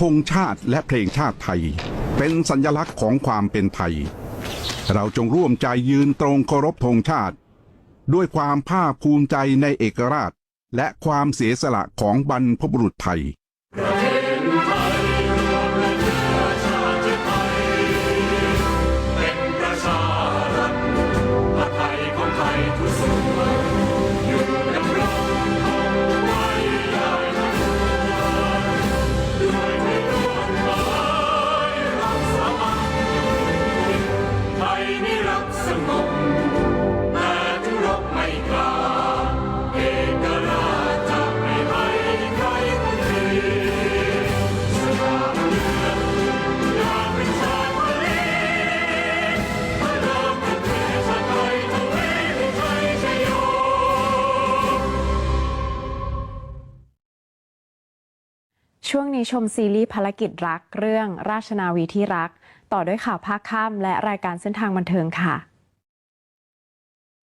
ธงชาติและเพลงชาติไทย เป็นสัญลักษณ์ของความเป็นไทย เราจงร่วมใจยืนตรงเคารพธงชาติ ด้วยความภาคภูมิใจในเอกราช และความเสียสละของบรรพบุรุษไทยเป็นประชารัฐไทยของไทยทุกส่วน ช่วงนี้ชมซีรีส์ภารกิจรักเรื่องราชนาวีที่รัก ต่อด้วยข่าวภาคค่ำและรายการเส้นทางบันเทิงค่ะ